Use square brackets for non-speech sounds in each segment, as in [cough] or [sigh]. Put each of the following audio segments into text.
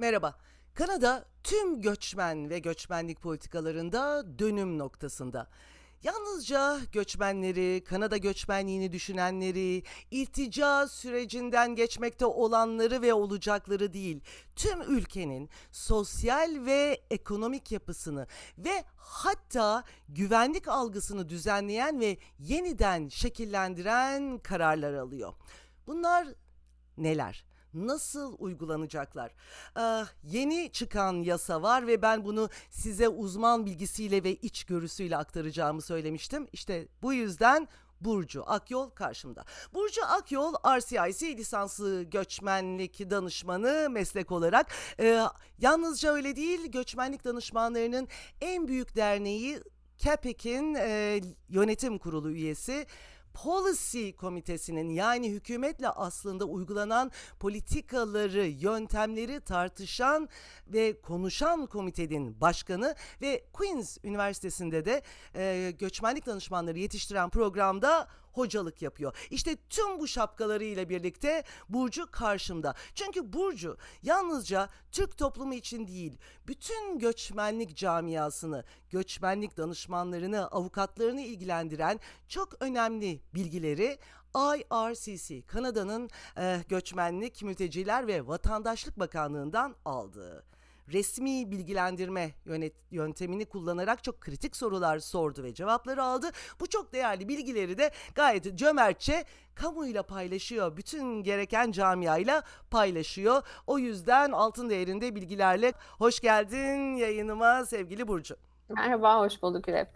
Merhaba. Kanada tüm göçmen ve göçmenlik politikalarında dönüm noktasında. Yalnızca göçmenleri, Kanada göçmenliğini düşünenleri, iltica sürecinden geçmekte olanları ve olacakları değil, tüm ülkenin sosyal ve ekonomik yapısını ve hatta güvenlik algısını düzenleyen ve yeniden şekillendiren kararlar alıyor. Bunlar neler? Nasıl uygulanacaklar? Ah, yeni çıkan yasa var ve ben bunu size uzman bilgisiyle ve içgörüsüyle aktaracağımı söylemiştim. İşte bu yüzden Burcu Akyol karşımda. Burcu Akyol RCIC lisanslı göçmenlik danışmanı meslek olarak e, yalnızca öyle değil göçmenlik danışmanlarının en büyük derneği CAPEC'in e, yönetim kurulu üyesi. Policy Komitesi'nin yani hükümetle aslında uygulanan politikaları, yöntemleri tartışan ve konuşan komitenin başkanı ve Queen's Üniversitesi'nde de e, göçmenlik danışmanları yetiştiren programda hocalık yapıyor. İşte tüm bu şapkalarıyla birlikte Burcu karşımda. Çünkü Burcu yalnızca Türk toplumu için değil, bütün göçmenlik camiasını, göçmenlik danışmanlarını, avukatlarını ilgilendiren çok önemli bilgileri IRCC, Kanada'nın e, Göçmenlik, Mülteciler ve Vatandaşlık Bakanlığı'ndan aldı resmi bilgilendirme yönet, yöntemini kullanarak çok kritik sorular sordu ve cevapları aldı. Bu çok değerli bilgileri de gayet cömertçe kamuyla paylaşıyor. Bütün gereken camiayla paylaşıyor. O yüzden altın değerinde bilgilerle hoş geldin yayınıma sevgili Burcu. Merhaba, hoş bulduk İrep.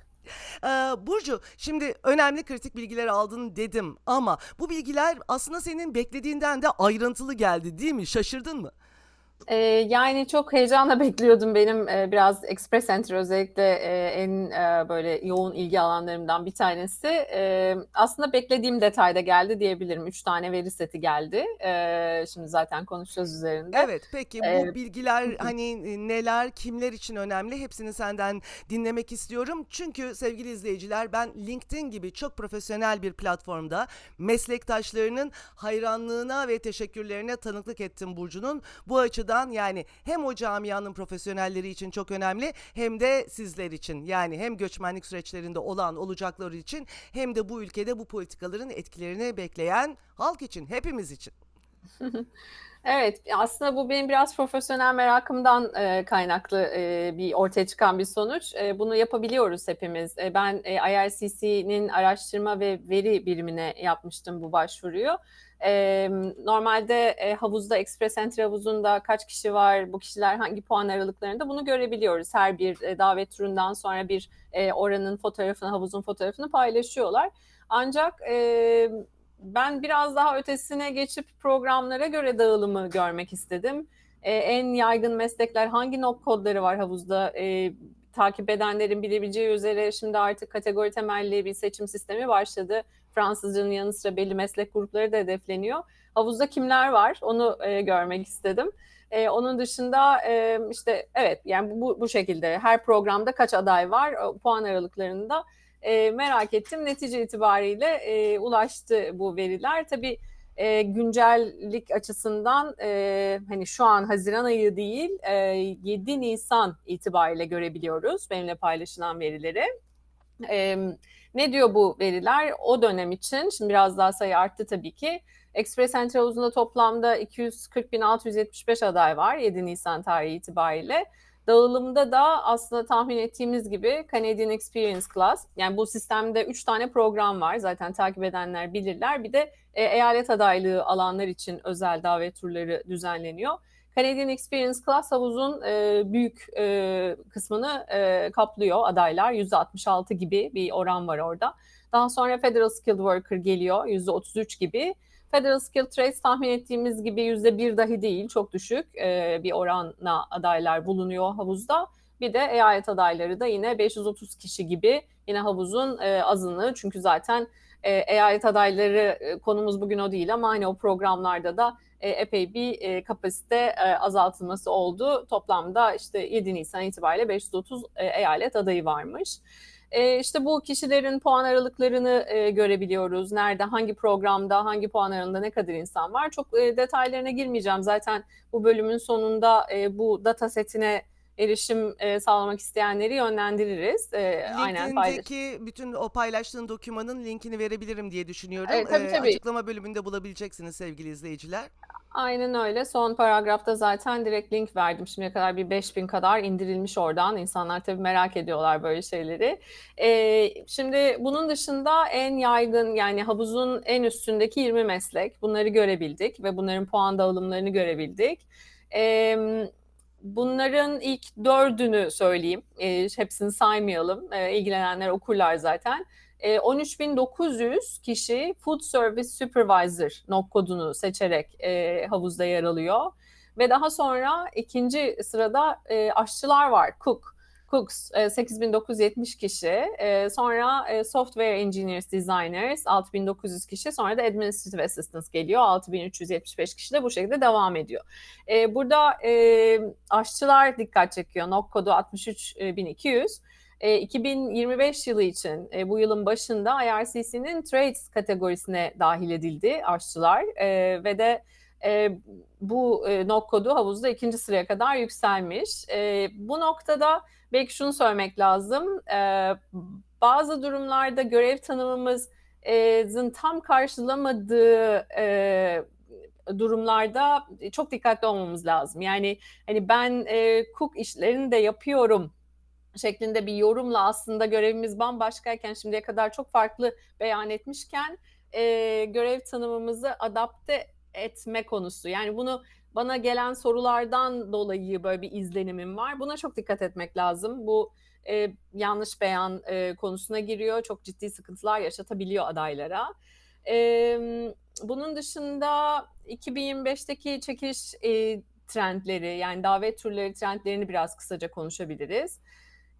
Ee, Burcu, şimdi önemli kritik bilgiler aldın dedim ama bu bilgiler aslında senin beklediğinden de ayrıntılı geldi değil mi? Şaşırdın mı? Ee, yani çok heyecanla [laughs] bekliyordum benim e, biraz Express Entry özellikle e, en e, böyle yoğun ilgi alanlarımdan bir tanesi. E, aslında beklediğim detayda geldi diyebilirim. Üç tane veri seti geldi. E, şimdi zaten konuşacağız üzerinde. Evet, peki bu Ee, bilgiler hani e, neler, kimler için önemli hepsini senden dinlemek istiyorum. Çünkü sevgili izleyiciler ben LinkedIn gibi çok profesyonel bir platformda meslektaşlarının hayranlığına ve teşekkürlerine tanıklık ettim Burcu'nun. Bu açıdan yani hem o camianın profesyonelleri için çok önemli hem de sizler için. Yani hem göçmenlik süreçlerinde olan olacakları için hem de bu ülkede bu politikaların etkilerini bekleyen halk için, hepimiz için. [laughs] Evet, aslında bu benim biraz profesyonel merakımdan e, kaynaklı e, bir ortaya çıkan bir sonuç. E, bunu yapabiliyoruz hepimiz. E, ben e, IRCC'nin araştırma ve veri birimine yapmıştım bu başvuruyu. Normalde e, havuzda, Express Entry havuzunda kaç kişi var, bu kişiler hangi puan aralıklarında bunu görebiliyoruz. Her bir e, davet turundan sonra bir e, oranın fotoğrafını, havuzun fotoğrafını paylaşıyorlar. Ancak ben biraz daha ötesine geçip programlara göre dağılımı görmek istedim. En yaygın meslekler hangi nok kodları var havuzda? Takip edenlerin bilebileceği üzere şimdi artık kategori temelli bir seçim sistemi başladı. Fransızcanın yanı sıra belli meslek grupları da hedefleniyor. Havuzda kimler var onu e, görmek istedim. E, onun dışında e, işte evet yani bu, bu şekilde her programda kaç aday var puan aralıklarında e, merak ettim. Netice itibariyle e, ulaştı bu veriler. Tabii e, güncellik açısından e, hani şu an Haziran ayı değil e, 7 Nisan itibariyle görebiliyoruz benimle paylaşılan verileri. E, ne diyor bu veriler? O dönem için, şimdi biraz daha sayı arttı tabii ki. Express Entry havuzunda toplamda 240.675 aday var 7 Nisan tarihi itibariyle. Dağılımda da aslında tahmin ettiğimiz gibi Canadian Experience Class yani bu sistemde 3 tane program var zaten takip edenler bilirler. Bir de e, eyalet adaylığı alanlar için özel davet turları düzenleniyor. Canadian Experience Class havuzun e, büyük e, kısmını e, kaplıyor adaylar. %66 gibi bir oran var orada. Daha sonra Federal Skilled Worker geliyor %33 gibi. Federal Skill Trades tahmin ettiğimiz gibi yüzde bir dahi değil, çok düşük e, bir oranla adaylar bulunuyor havuzda. Bir de eyalet adayları da yine 530 kişi gibi yine havuzun e, azınlığı. Çünkü zaten e, eyalet adayları e, konumuz bugün o değil ama hani o programlarda da e, epey bir e, kapasite e, azaltılması oldu. Toplamda işte 7 Nisan itibariyle 530 e, eyalet adayı varmış. E, işte bu kişilerin puan aralıklarını e, görebiliyoruz. Nerede, hangi programda, hangi puan aralığında ne kadar insan var. Çok e, detaylarına girmeyeceğim. Zaten bu bölümün sonunda e, bu data setine erişim e, sağlamak isteyenleri yönlendiririz. E, aynen paylaş. Bütün o paylaştığın dokümanın linkini verebilirim diye düşünüyorum. Evet, tabii, tabii. Açıklama bölümünde bulabileceksiniz sevgili izleyiciler. Aynen öyle. Son paragrafta zaten direkt link verdim. Şimdiye kadar bir 5000 kadar indirilmiş oradan. İnsanlar tabii merak ediyorlar böyle şeyleri. Ee, şimdi bunun dışında en yaygın yani havuzun en üstündeki 20 meslek. Bunları görebildik ve bunların puan dağılımlarını görebildik. Ee, bunların ilk dördünü söyleyeyim. Ee, hepsini saymayalım. Ee, ilgilenenler okurlar zaten. E, 13.900 kişi Food Service Supervisor nok kodunu seçerek e, havuzda yer alıyor. Ve daha sonra ikinci sırada e, aşçılar var, cook. Cooks e, 8970 kişi. E, sonra e, Software Engineers, Designers 6900 kişi. Sonra da Administrative Assistants geliyor. 6375 kişi de bu şekilde devam ediyor. E, burada e, aşçılar dikkat çekiyor. NOC kodu 63200. E, 2025 yılı için e, bu yılın başında IRCC'nin Trades kategorisine dahil edildi aşçılar e, ve de e, bu e, NOC kodu havuzda ikinci sıraya kadar yükselmiş. E, bu noktada belki şunu söylemek lazım. E, bazı durumlarda görev tanımımızın tam karşılamadığı e, durumlarda çok dikkatli olmamız lazım. Yani hani ben e, cook işlerini de yapıyorum şeklinde bir yorumla aslında görevimiz bambaşkayken şimdiye kadar çok farklı beyan etmişken e, görev tanımımızı adapte etme konusu. Yani bunu bana gelen sorulardan dolayı böyle bir izlenimim var. Buna çok dikkat etmek lazım. Bu e, yanlış beyan e, konusuna giriyor. Çok ciddi sıkıntılar yaşatabiliyor adaylara. E, bunun dışında 2025'teki çekiliş e, trendleri yani davet türleri trendlerini biraz kısaca konuşabiliriz.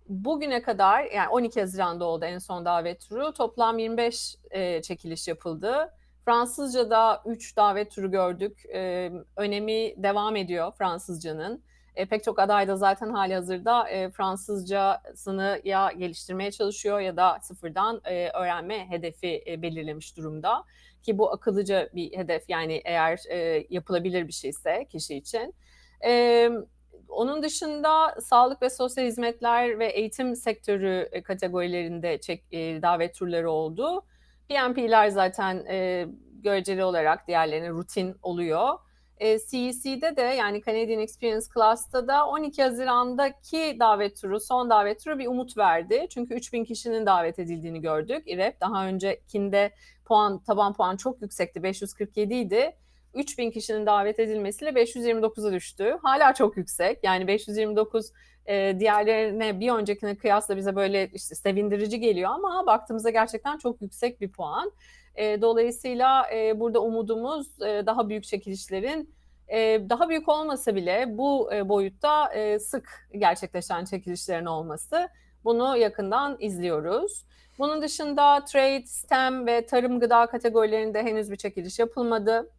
Bugüne kadar yani 12 Haziran'da oldu en son davet turu. Toplam 25 e, çekiliş yapıldı. Fransızca'da 3 davet turu gördük. E, önemi devam ediyor Fransızcanın. E, pek çok aday da zaten hali hazırda e, Fransızcasını ya geliştirmeye çalışıyor ya da sıfırdan e, öğrenme hedefi e, belirlemiş durumda. Ki bu akıllıca bir hedef yani eğer e, yapılabilir bir şeyse kişi için. E, onun dışında sağlık ve sosyal hizmetler ve eğitim sektörü e, kategorilerinde çek, e, davet turları oldu. PMP'ler zaten e, göreceli olarak diğerlerine rutin oluyor. E, CEC'de de yani Canadian Experience Class'ta da 12 Haziran'daki davet turu, son davet turu bir umut verdi. Çünkü 3000 kişinin davet edildiğini gördük. İREP daha öncekinde puan taban puan çok yüksekti. 547 idi. 3000 kişinin davet edilmesiyle 529'a düştü. Hala çok yüksek. Yani 529 e, diğerlerine bir öncekine kıyasla bize böyle işte sevindirici geliyor ama baktığımızda gerçekten çok yüksek bir puan. E, dolayısıyla e, burada umudumuz e, daha büyük çekilişlerin e, daha büyük olmasa bile bu e, boyutta e, sık gerçekleşen çekilişlerin olması. Bunu yakından izliyoruz. Bunun dışında trade, STEM ve tarım gıda kategorilerinde henüz bir çekiliş yapılmadı.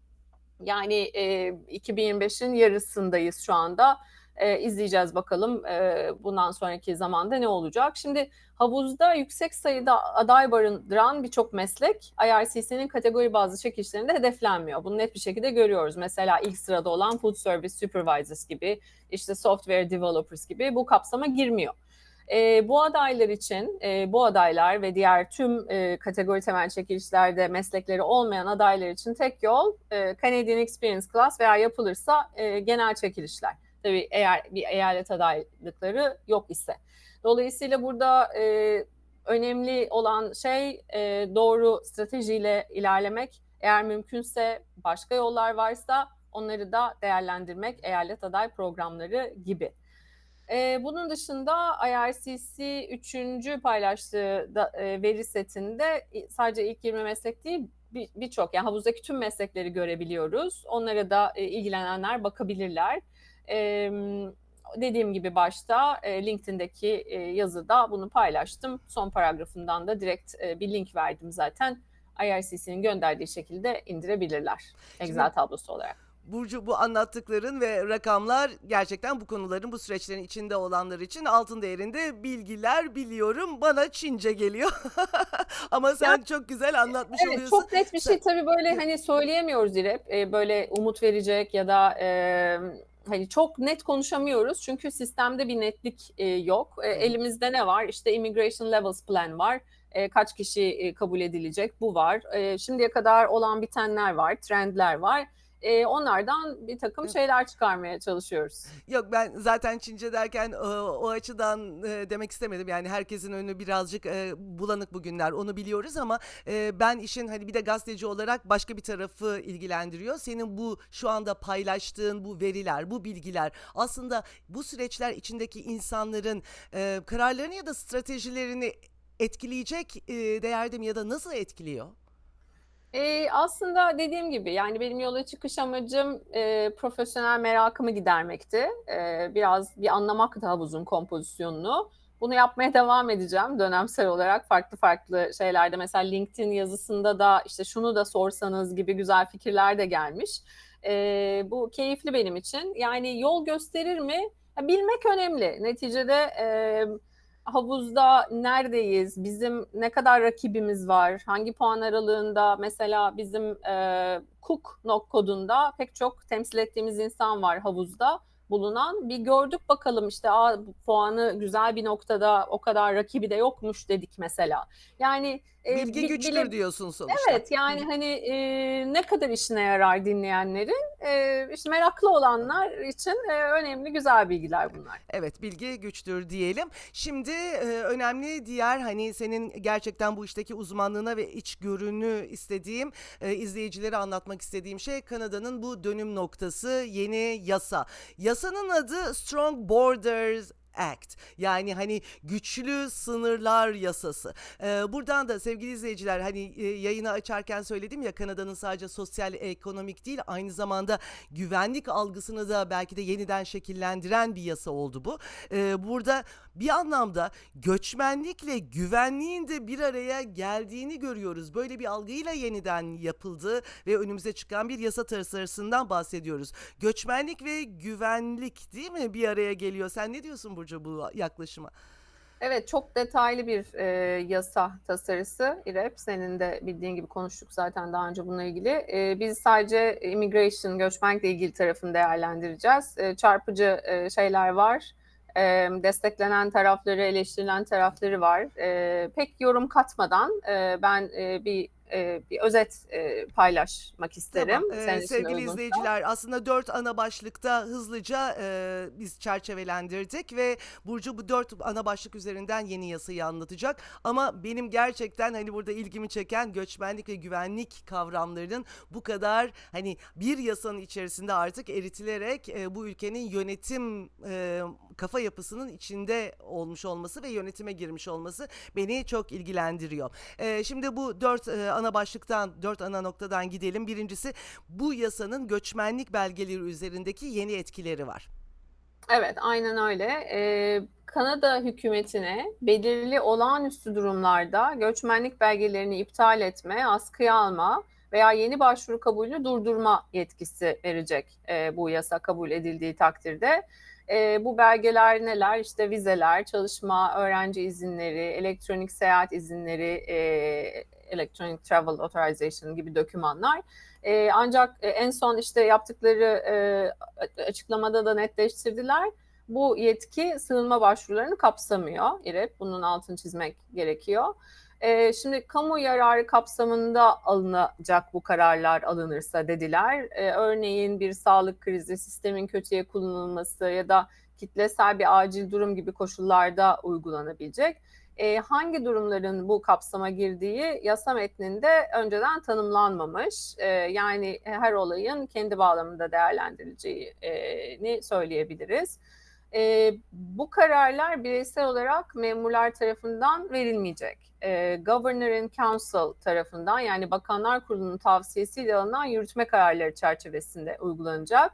Yani e, 2025'in yarısındayız şu anda. E, izleyeceğiz bakalım e, bundan sonraki zamanda ne olacak. Şimdi havuzda yüksek sayıda aday barındıran birçok meslek IRCC'nin kategori bazı çekişlerinde hedeflenmiyor. Bunu net bir şekilde görüyoruz. Mesela ilk sırada olan Food Service Supervisors gibi, işte Software Developers gibi bu kapsama girmiyor. E, bu adaylar için, e, bu adaylar ve diğer tüm e, kategori temel çekilişlerde meslekleri olmayan adaylar için tek yol e, Canadian Experience Class veya yapılırsa e, genel çekilişler. Tabii eğer bir eyalet adaylıkları yok ise. Dolayısıyla burada e, önemli olan şey e, doğru stratejiyle ilerlemek. Eğer mümkünse başka yollar varsa onları da değerlendirmek eyalet aday programları gibi. Ee, bunun dışında IRCC 3. paylaştığı da, e, veri setinde sadece ilk 20 meslek değil birçok bir yani havuzdaki tüm meslekleri görebiliyoruz. Onlara da e, ilgilenenler bakabilirler. E, dediğim gibi başta e, LinkedIn'deki e, yazıda bunu paylaştım. Son paragrafından da direkt e, bir link verdim zaten. IRCC'nin gönderdiği şekilde indirebilirler Excel tablosu olarak. Burcu bu anlattıkların ve rakamlar gerçekten bu konuların bu süreçlerin içinde olanlar için altın değerinde bilgiler biliyorum. Bana Çince geliyor. [laughs] Ama sen çok güzel anlatmış Evet, oluyorsun. çok net bir şey tabii böyle hani söyleyemiyoruz İrep. Eee, böyle umut verecek ya da emm, hani çok net konuşamıyoruz çünkü sistemde bir netlik eee, yok. Hı. elimizde ne var? İşte Immigration Levels Plan var. Eee, kaç kişi eee, kabul edilecek? Bu var. Eee, şimdiye kadar olan bitenler var, trendler var. Eee, onlardan bir takım şeyler çıkarmaya çalışıyoruz. Yok ben zaten Çince derken o, o açıdan e, demek istemedim. Yani herkesin önü birazcık e, bulanık bugünler onu biliyoruz ama e, ben işin hani bir de gazeteci olarak başka bir tarafı ilgilendiriyor. Senin bu şu anda paylaştığın bu veriler, bu bilgiler aslında bu süreçler içindeki insanların e, kararlarını ya da stratejilerini etkileyecek e, değerde mi ya da nasıl etkiliyor? Eee, aslında dediğim gibi, yani, benim yola çıkış amacım, eee, profesyonel merakımı gidermekti. Eee, biraz bir anlamaktı havuzun kompozisyonunu. Bunu yapmaya [laughs] devam edeceğim dönemsel olarak farklı farklı şeylerde. Mesela LinkedIn yazısında da, işte, şunu da sorsanız gibi güzel fikirler de gelmiş. Eee, bu keyifli benim için. Yani, yol gösterir mi? Ya, bilmek önemli. Neticede, emm, havuzda neredeyiz? Bizim ne kadar rakibimiz var? Hangi puan aralığında? Mesela bizim, eee, Cook pek çok temsil ettiğimiz insan var havuzda bulunan. Bir gördük bakalım, işte, a, puanı güzel bir noktada, o kadar rakibi de yokmuş dedik mesela. Yani, eee, Bilgi bi güçtür bile diyorsun sonuçta. Evet, yani, hani, eee, ne kadar işine yarar dinleyenlerin? Eee, işte, meraklı olanlar için, eee, önemli, güzel bilgiler bunlar. Evet, bilgi güçtür diyelim. Şimdi e, önemli diğer hani senin gerçekten bu işteki uzmanlığına ve içgörünü istediğim, e, izleyicilere anlatmak istediğim şey Kanada'nın bu dönüm noktası yeni yasa. Yasanın adı Strong Borders Act yani hani güçlü sınırlar yasası. Ee, buradan da sevgili izleyiciler hani e, yayını açarken söyledim ya Kanada'nın sadece sosyal ekonomik değil aynı zamanda güvenlik algısını da belki de yeniden şekillendiren bir yasa oldu bu. Ee, burada bir anlamda göçmenlikle güvenliğin de bir araya geldiğini görüyoruz. Böyle bir algıyla yeniden yapıldı ve önümüze çıkan bir yasa tasarısından bahsediyoruz. Göçmenlik ve güvenlik değil mi bir araya geliyor? Sen ne diyorsun Burcu bu yaklaşıma? Evet, çok detaylı bir, eee, yasa tasarısı İrep. Senin de bildiğin gibi konuştuk zaten daha önce bununla ilgili. Eee, biz sadece immigration, göçmenlikle ilgili tarafını değerlendireceğiz. Eee, çarpıcı, eee, şeyler var. Emm, desteklenen tarafları, eleştirilen tarafları var. Eee, pek yorum katmadan, eee, ben, eee, bir, eee, bir özet, eee, paylaşmak isterim Tamam. Ee, sevgili izleyiciler aslında dört ana başlıkta hızlıca e, biz çerçevelendirdik ve Burcu bu dört ana başlık üzerinden yeni yasayı anlatacak. Ama benim gerçekten hani burada ilgimi çeken göçmenlik ve güvenlik kavramlarının bu kadar hani bir yasanın içerisinde artık eritilerek e, bu ülkenin yönetim e, kafa yapısının içinde olmuş olması ve yönetime girmiş olması beni çok ilgilendiriyor. E, şimdi bu dört e, ana başlıktan, dört ana noktadan gidelim. Birincisi bu yasanın göçmenlik belgeleri üzerindeki yeni etkileri var. Evet, aynen öyle. Eee, Kanada hükümetine belirli olağanüstü durumlarda göçmenlik belgelerini iptal etme, askıya alma veya yeni başvuru kabulünü durdurma yetkisi verecek eee, bu yasa kabul edildiği takdirde. Eee, bu belgeler neler? İşte vizeler, çalışma, öğrenci izinleri, elektronik seyahat izinleri, eee, Electronic Travel Authorization gibi dokümanlar. Eee, ancak e, en son işte yaptıkları eee, açıklamada da netleştirdiler. Bu yetki sığınma başvurularını kapsamıyor İrep. Bunun altını çizmek gerekiyor. Eee, şimdi kamu yararı kapsamında alınacak bu kararlar alınırsa dediler. Eee, örneğin bir sağlık krizi, sistemin kötüye kullanılması ya da kitlesel bir acil durum gibi koşullarda uygulanabilecek. Eee, hangi durumların bu kapsama girdiği yasa metninde önceden tanımlanmamış. Eee, yani her olayın kendi bağlamında değerlendirileceğini söyleyebiliriz. Eee, bu kararlar bireysel olarak memurlar tarafından verilmeyecek. Eee, Governor in Council tarafından yani Bakanlar Kurulu'nun tavsiyesiyle alınan yürütme kararları çerçevesinde uygulanacak.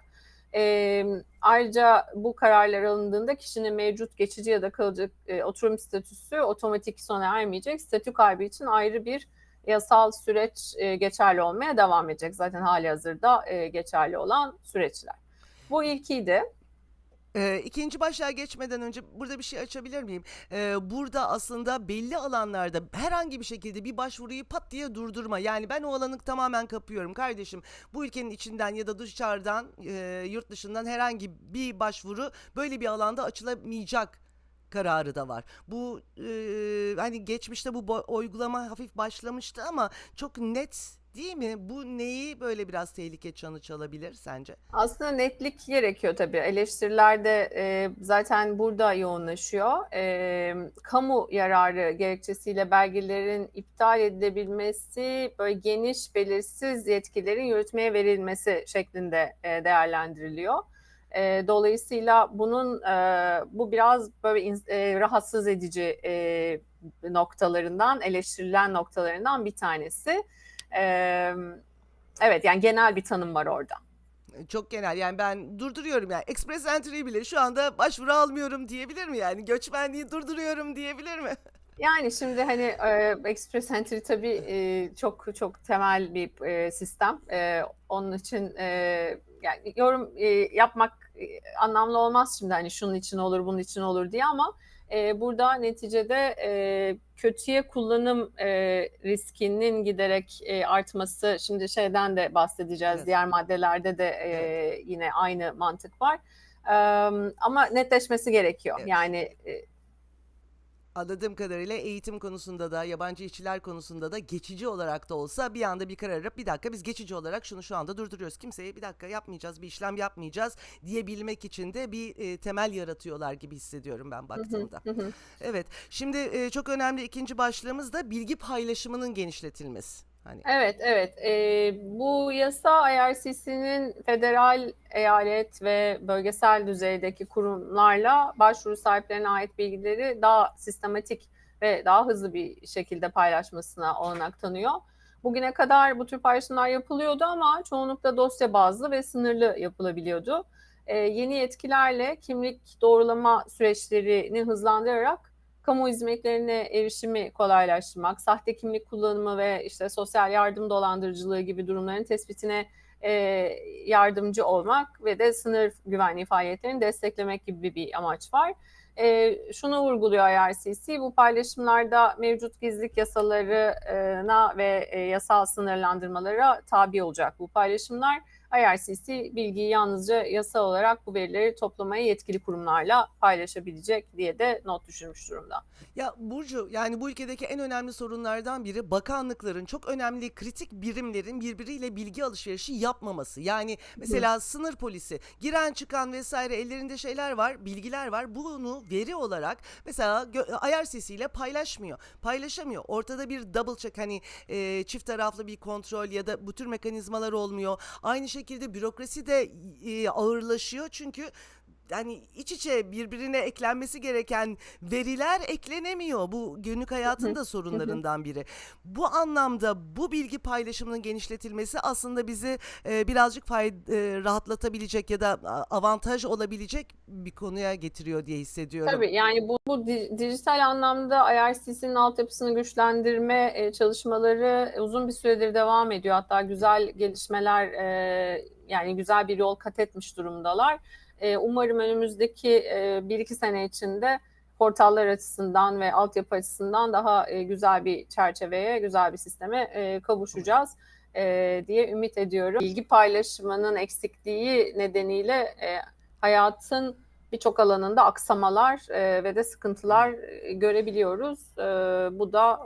Eee, ayrıca bu kararlar alındığında kişinin mevcut geçici ya da kalıcı e, oturum statüsü otomatik sona ermeyecek. Statü kaybı için ayrı bir yasal süreç e, geçerli olmaya devam edecek. Zaten hali hazırda e, geçerli olan süreçler. Bu ilkiydi. Ee, ikinci başlığa geçmeden önce burada bir şey açabilir miyim? Ee, burada aslında belli alanlarda herhangi bir şekilde bir başvuruyu pat diye durdurma. Yani ben o alanı tamamen kapıyorum kardeşim. Bu ülkenin içinden ya da dışarıdan, e, yurt dışından herhangi bir başvuru böyle bir alanda açılamayacak kararı da var. Bu e, hani geçmişte bu uygulama hafif başlamıştı ama çok net değil mi? Bu neyi böyle biraz tehlike çanı çalabilir sence? Aslında netlik gerekiyor tabii. Eleştiriler de e, zaten burada yoğunlaşıyor. E, kamu yararı gerekçesiyle belgelerin iptal edilebilmesi, böyle geniş belirsiz yetkilerin yürütmeye verilmesi şeklinde e, değerlendiriliyor. E, dolayısıyla bunun e, bu biraz böyle in- e, rahatsız edici e, noktalarından, eleştirilen noktalarından bir tanesi. E, evet, yani genel bir tanım var orada. Çok genel yani ben durduruyorum yani Express Entry'yi bile şu anda başvuru almıyorum diyebilir mi yani göçmenliği durduruyorum diyebilir mi? [laughs] Yani şimdi hani e, Express Entry tabii e, çok çok temel bir e, sistem. E, onun için e, yani yorum e, yapmak e, anlamlı olmaz şimdi hani şunun için olur bunun için olur diye ama e, burada neticede e, kötüye kullanım e, riskinin giderek e, artması şimdi şeyden de bahsedeceğiz Evet. diğer maddelerde de e, yine aynı mantık var. E, ama netleşmesi gerekiyor. Evet. Yani e, Anladığım kadarıyla eğitim konusunda da yabancı işçiler konusunda da geçici olarak da olsa bir anda bir karar alıp bir dakika biz geçici olarak şunu şu anda durduruyoruz. Kimseye bir dakika yapmayacağız bir işlem yapmayacağız diyebilmek için de bir e, temel yaratıyorlar gibi hissediyorum ben baktığımda. Evet şimdi e, çok önemli ikinci başlığımız da bilgi paylaşımının genişletilmesi. Hani Evet, evet. Ee, bu yasa IRCC'nin federal, eyalet ve bölgesel düzeydeki kurumlarla başvuru sahiplerine ait bilgileri daha sistematik ve daha hızlı bir şekilde paylaşmasına olanak tanıyor. Bugüne kadar bu tür paylaşımlar yapılıyordu ama çoğunlukla dosya bazlı ve sınırlı yapılabiliyordu. Ee, yeni yetkilerle kimlik doğrulama süreçlerini hızlandırarak kamu hizmetlerine erişimi kolaylaştırmak, sahte kimlik kullanımı ve işte sosyal yardım dolandırıcılığı gibi durumların tespitine e, yardımcı olmak ve de sınır güvenliği faaliyetlerini desteklemek gibi bir amaç var. E, şunu vurguluyor IRCC, bu paylaşımlarda mevcut gizlilik yasalarına ve e, yasal sınırlandırmalara tabi olacak bu paylaşımlar. IRCC bilgiyi yalnızca yasa olarak bu verileri toplamaya yetkili kurumlarla paylaşabilecek diye de not düşürmüş durumda. Ya Burcu yani bu ülkedeki en önemli sorunlardan biri bakanlıkların çok önemli kritik birimlerin birbiriyle bilgi alışverişi yapmaması. Yani mesela sınır polisi giren çıkan vesaire ellerinde şeyler var bilgiler var bunu veri olarak mesela IRCC ile paylaşmıyor paylaşamıyor ortada bir double check hani e, çift taraflı bir kontrol ya da bu tür mekanizmalar olmuyor. Aynı şekilde bürokrasi de ağırlaşıyor. Çünkü yani iç içe birbirine eklenmesi gereken veriler eklenemiyor. Bu günlük hayatın da sorunlarından biri. Bu anlamda bu bilgi paylaşımının genişletilmesi aslında bizi e, birazcık fayda, e, rahatlatabilecek ya da avantaj olabilecek bir konuya getiriyor diye hissediyorum. Tabii yani bu, bu di- dijital anlamda IRCC'nin altyapısını güçlendirme e, çalışmaları uzun bir süredir devam ediyor. Hatta güzel gelişmeler e, yani güzel bir yol kat etmiş durumdalar. E, umarım önümüzdeki e, bir iki sene içinde portallar açısından ve altyapı açısından daha e, güzel bir çerçeveye, güzel bir sisteme e, kavuşacağız diye ümit ediyorum. Bilgi paylaşımının eksikliği nedeniyle hayatın birçok alanında aksamalar ve de sıkıntılar görebiliyoruz. Bu da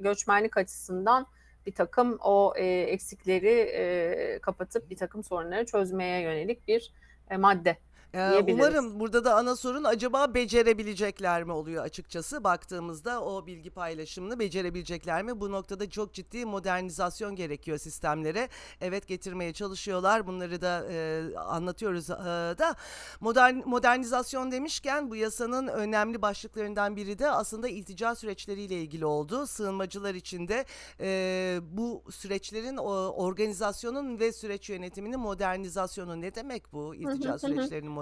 göçmenlik açısından bir takım o eksikleri kapatıp bir takım sorunları çözmeye yönelik bir madde. Ee, diyebiliriz. Umarım burada da ana sorun acaba becerebilecekler mi oluyor açıkçası baktığımızda o bilgi paylaşımını becerebilecekler mi? Bu noktada çok ciddi modernizasyon gerekiyor sistemlere. Evet getirmeye çalışıyorlar bunları da e, anlatıyoruz e, da modern modernizasyon demişken bu yasanın önemli başlıklarından biri de aslında iltica süreçleriyle ilgili oldu. Sığınmacılar için de e, bu süreçlerin o, organizasyonun ve süreç yönetiminin modernizasyonu ne demek bu iltica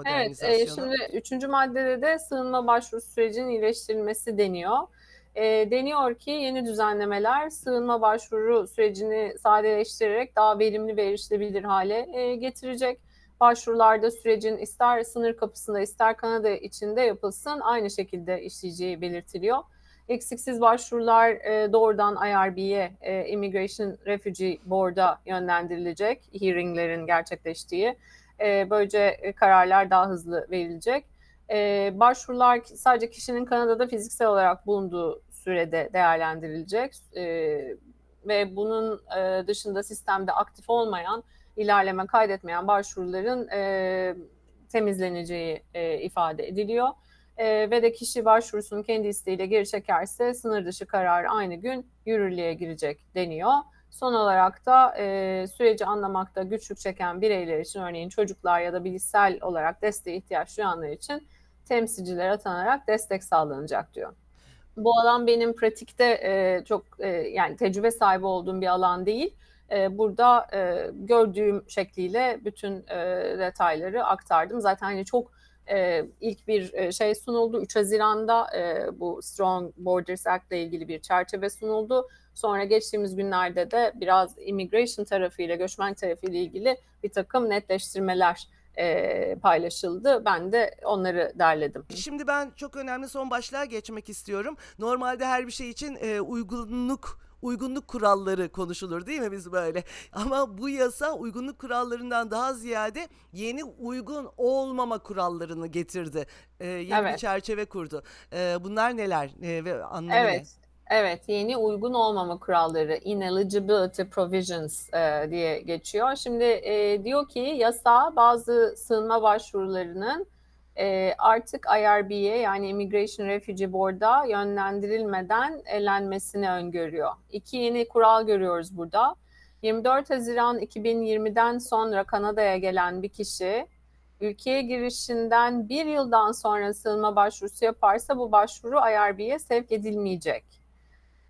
hı. Süreçlerinin Evet, e, modernizasyonu? şimdi üçüncü maddede de sığınma başvuru sürecinin iyileştirilmesi deniyor. E, deniyor ki yeni düzenlemeler sığınma başvuru sürecini sadeleştirerek daha verimli ve erişilebilir hale e, getirecek. Başvurularda sürecin ister sınır kapısında ister Kanada içinde yapılsın aynı şekilde işleyeceği belirtiliyor. Eksiksiz başvurular e, doğrudan IRB'ye, e, Immigration Refugee Board'a yönlendirilecek hearinglerin gerçekleştiği. E, böylece e, kararlar daha hızlı verilecek. E, başvurular sadece kişinin Kanada'da fiziksel olarak bulunduğu sürede değerlendirilecek e, ve bunun e, dışında sistemde aktif olmayan, ilerleme kaydetmeyen başvuruların e, temizleneceği e, ifade ediliyor. E, ve de kişi başvurusunu kendi isteğiyle geri çekerse sınır dışı karar aynı gün yürürlüğe girecek deniyor. Son olarak da e, süreci anlamakta güçlük çeken bireyler için örneğin çocuklar ya da bilişsel olarak desteğe ihtiyaç duyanlar için temsilciler atanarak destek sağlanacak diyor. Bu alan benim pratikte e, çok e, yani tecrübe sahibi olduğum bir alan değil. E, burada e, gördüğüm şekliyle bütün e, detayları aktardım. Zaten hani çok e, ilk bir şey sunuldu. 3 Haziran'da e, bu Strong Borders Act ile ilgili bir çerçeve sunuldu. Sonra geçtiğimiz günlerde de biraz immigration tarafıyla, göçmen tarafıyla ilgili bir takım netleştirmeler e, paylaşıldı. Ben de onları derledim. Şimdi ben çok önemli son başlığa geçmek istiyorum. Normalde her bir şey için e, uygunluk uygunluk kuralları konuşulur değil mi biz böyle? [laughs] Ama bu yasa uygunluk kurallarından daha ziyade yeni uygun olmama kurallarını getirdi. E, yeni Evet. bir çerçeve kurdu. E, bunlar neler e, ve anlamı Evet. Evet, yeni uygun olmama kuralları, ineligibility provisions e, diye geçiyor. Şimdi e, diyor ki yasa bazı sığınma başvurularının e, artık IRB'ye yani Immigration Refugee Board'a yönlendirilmeden elenmesini öngörüyor. İki yeni kural görüyoruz burada. 24 Haziran 2020'den sonra Kanada'ya gelen bir kişi ülkeye girişinden bir yıldan sonra sığınma başvurusu yaparsa bu başvuru IRB'ye sevk edilmeyecek.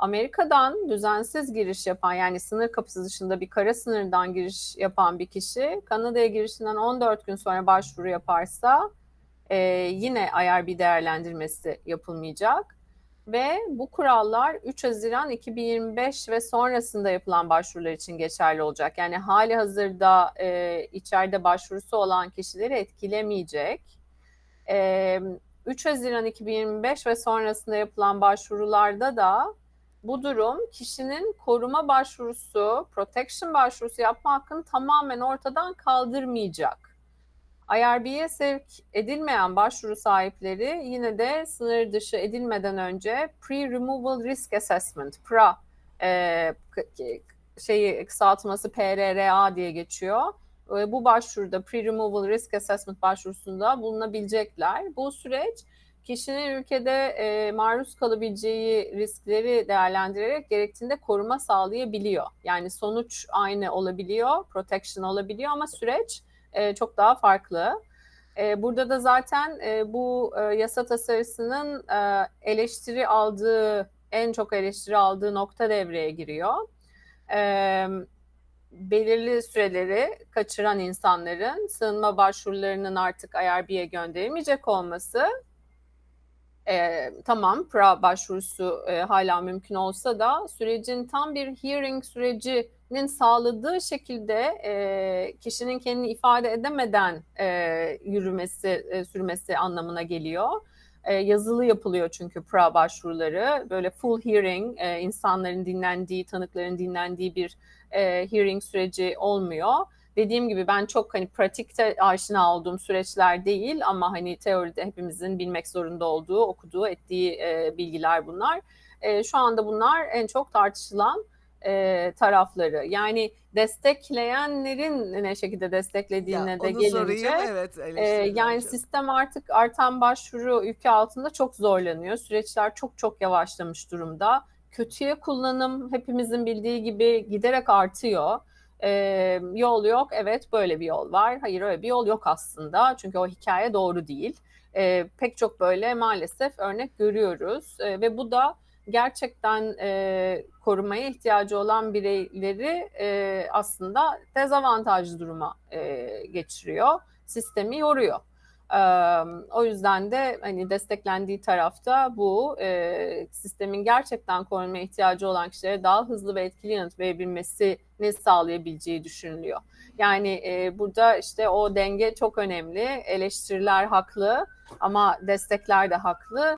Amerika'dan düzensiz giriş yapan yani sınır kapısı dışında bir kara sınırdan giriş yapan bir kişi Kanada'ya girişinden 14 gün sonra başvuru yaparsa e, yine IRB değerlendirmesi yapılmayacak. Ve bu kurallar 3 Haziran 2025 ve sonrasında yapılan başvurular için geçerli olacak. Yani hali hazırda e, içeride başvurusu olan kişileri etkilemeyecek. E, 3 Haziran 2025 ve sonrasında yapılan başvurularda da bu durum kişinin koruma başvurusu, protection başvurusu yapma hakkını tamamen ortadan kaldırmayacak. IRB'ye sevk edilmeyen başvuru sahipleri yine de sınır dışı edilmeden önce Pre-Removal Risk Assessment, PRA e, şeyi kısaltması PRRA diye geçiyor. E, bu başvuruda Pre-Removal Risk Assessment başvurusunda bulunabilecekler. Bu süreç kişinin ülkede e, maruz kalabileceği riskleri değerlendirerek gerektiğinde koruma sağlayabiliyor. Yani sonuç aynı olabiliyor, protection olabiliyor ama süreç e, çok daha farklı. E, burada da zaten e, bu e, yasa tasarısının e, eleştiri aldığı, en çok eleştiri aldığı nokta devreye giriyor. E, belirli süreleri kaçıran insanların sığınma başvurularının artık IRB'ye gönderilmeyecek olması e, tamam PRA başvurusu e, hala mümkün olsa da sürecin tam bir hearing sürecinin sağladığı şekilde e, kişinin kendini ifade edemeden e, yürümesi, e, sürmesi anlamına geliyor. E, yazılı yapılıyor çünkü PRA başvuruları. Böyle full hearing, e, insanların dinlendiği, tanıkların dinlendiği bir e, hearing süreci olmuyor dediğim gibi ben çok hani pratikte aşina olduğum süreçler değil ama hani teoride hepimizin bilmek zorunda olduğu, okuduğu, ettiği e, bilgiler bunlar. E, şu anda bunlar en çok tartışılan e, tarafları. Yani destekleyenlerin ne şekilde desteklediğine Ya, de gelince sorayım. Evet, e, yani çok. sistem artık artan başvuru yükü altında çok zorlanıyor. Süreçler çok çok yavaşlamış durumda. Kötüye kullanım hepimizin bildiği gibi giderek artıyor. Ee, yol yok, evet böyle bir yol var. Hayır öyle bir yol yok aslında. Çünkü o hikaye doğru değil. Ee, pek çok böyle maalesef örnek görüyoruz. Ee, ve bu da gerçekten e, korumaya ihtiyacı olan bireyleri e, aslında dezavantajlı duruma e, geçiriyor. Sistemi yoruyor. O yüzden de hani desteklendiği tarafta bu eee, sistemin gerçekten korunmaya ihtiyacı olan kişilere daha hızlı ve etkili yanıt verebilmesini sağlayabileceği düşünülüyor. Yani eee, burada işte o denge çok önemli. Eleştiriler haklı ama destekler de haklı.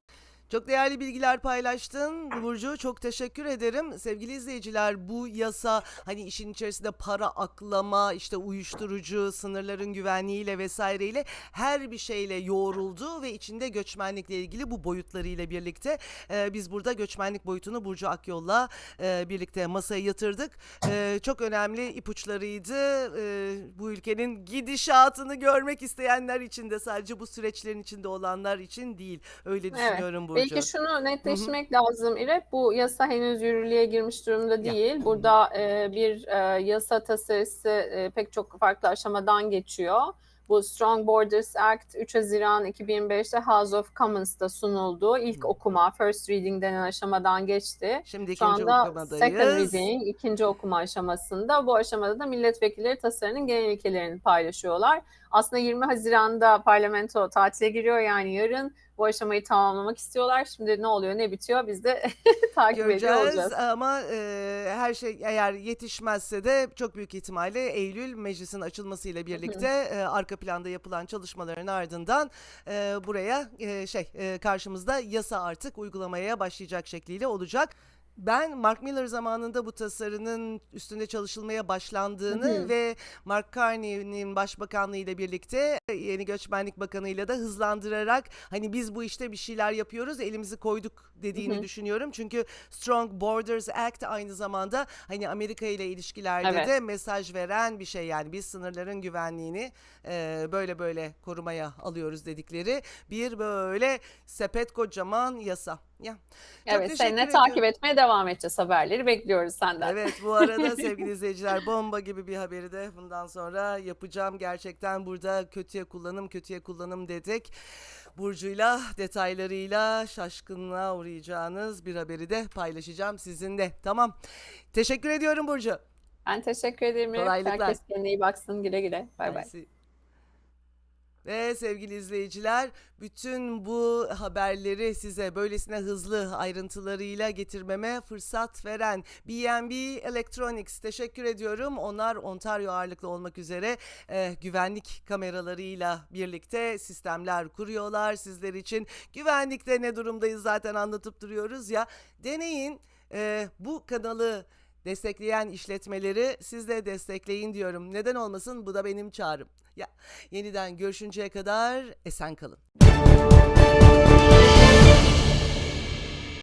Çok değerli bilgiler paylaştın Burcu. Çok teşekkür ederim. Sevgili izleyiciler bu yasa hani işin içerisinde para aklama, işte uyuşturucu, sınırların güvenliğiyle vesaireyle her bir şeyle yoğruldu ve içinde göçmenlikle ilgili bu boyutlarıyla birlikte e, biz burada göçmenlik boyutunu Burcu Akyol'la e, birlikte masaya yatırdık. E, çok önemli ipuçlarıydı. E, bu ülkenin gidişatını görmek isteyenler için de sadece bu süreçlerin içinde olanlar için değil. Öyle Evet. düşünüyorum Burcu. Belki şunu netleştirmek lazım İrek. Bu yasa henüz yürürlüğe girmiş durumda Ya. değil. Burada e, bir e, yasa tasarısı e, pek çok farklı aşamadan geçiyor. Bu Strong Borders Act 3 Haziran 2025'te House of Commons'ta sunuldu. İlk Hı. okuma, first reading denen aşamadan geçti. Şimdi Şu ikinci anda okumadayız. second reading, ikinci okuma aşamasında. Bu aşamada da milletvekilleri tasarının genel ilkelerini paylaşıyorlar. Aslında 20 Haziran'da parlamento tatile giriyor yani yarın bu aşamayı tamamlamak istiyorlar. Şimdi ne oluyor ne bitiyor biz de [laughs] takip ediyor Göreceğiz olacağız. ama e, her şey eğer yetişmezse de çok büyük ihtimalle Eylül meclisin açılmasıyla birlikte e, arka planda yapılan çalışmaların ardından e, buraya e, şey e, karşımızda yasa artık uygulamaya başlayacak şekliyle olacak. Ben Mark Miller zamanında bu tasarının üstünde çalışılmaya başlandığını Hı hı. ve Mark Carney'nin başbakanlığı ile birlikte yeni göçmenlik bakanıyla da hızlandırarak hani biz bu işte bir şeyler yapıyoruz elimizi koyduk dediğini Hı hı. düşünüyorum. Çünkü Strong Borders Act aynı zamanda hani Amerika ile ilişkilerde Evet. de mesaj veren bir şey yani biz sınırların güvenliğini e, böyle böyle korumaya alıyoruz dedikleri bir böyle sepet kocaman yasa. Ya. Çok Evet, seninle takip etmeye devam edeceğiz haberleri. Bekliyoruz senden. Evet bu arada [laughs] sevgili izleyiciler bomba gibi bir haberi de bundan sonra yapacağım. Gerçekten burada kötüye kullanım kötüye kullanım dedik. Burcu'yla detaylarıyla şaşkınlığa uğrayacağınız bir haberi de paylaşacağım sizinle. Tamam. Teşekkür ediyorum Burcu. Ben teşekkür ederim. Kolaylıklar. Herkes kendine iyi baksın. Güle güle. Bay bay. Ve sevgili izleyiciler bütün bu haberleri size böylesine hızlı ayrıntılarıyla getirmeme fırsat veren B&B Electronics teşekkür ediyorum. Onlar Ontario ağırlıklı olmak üzere eh, güvenlik kameralarıyla birlikte sistemler kuruyorlar sizler için. Güvenlikte ne durumdayız zaten anlatıp duruyoruz ya. Deneyin eh, bu kanalı destekleyen işletmeleri siz de destekleyin diyorum. Neden olmasın bu da benim çağrım. Ya yeniden görüşünceye kadar esen kalın.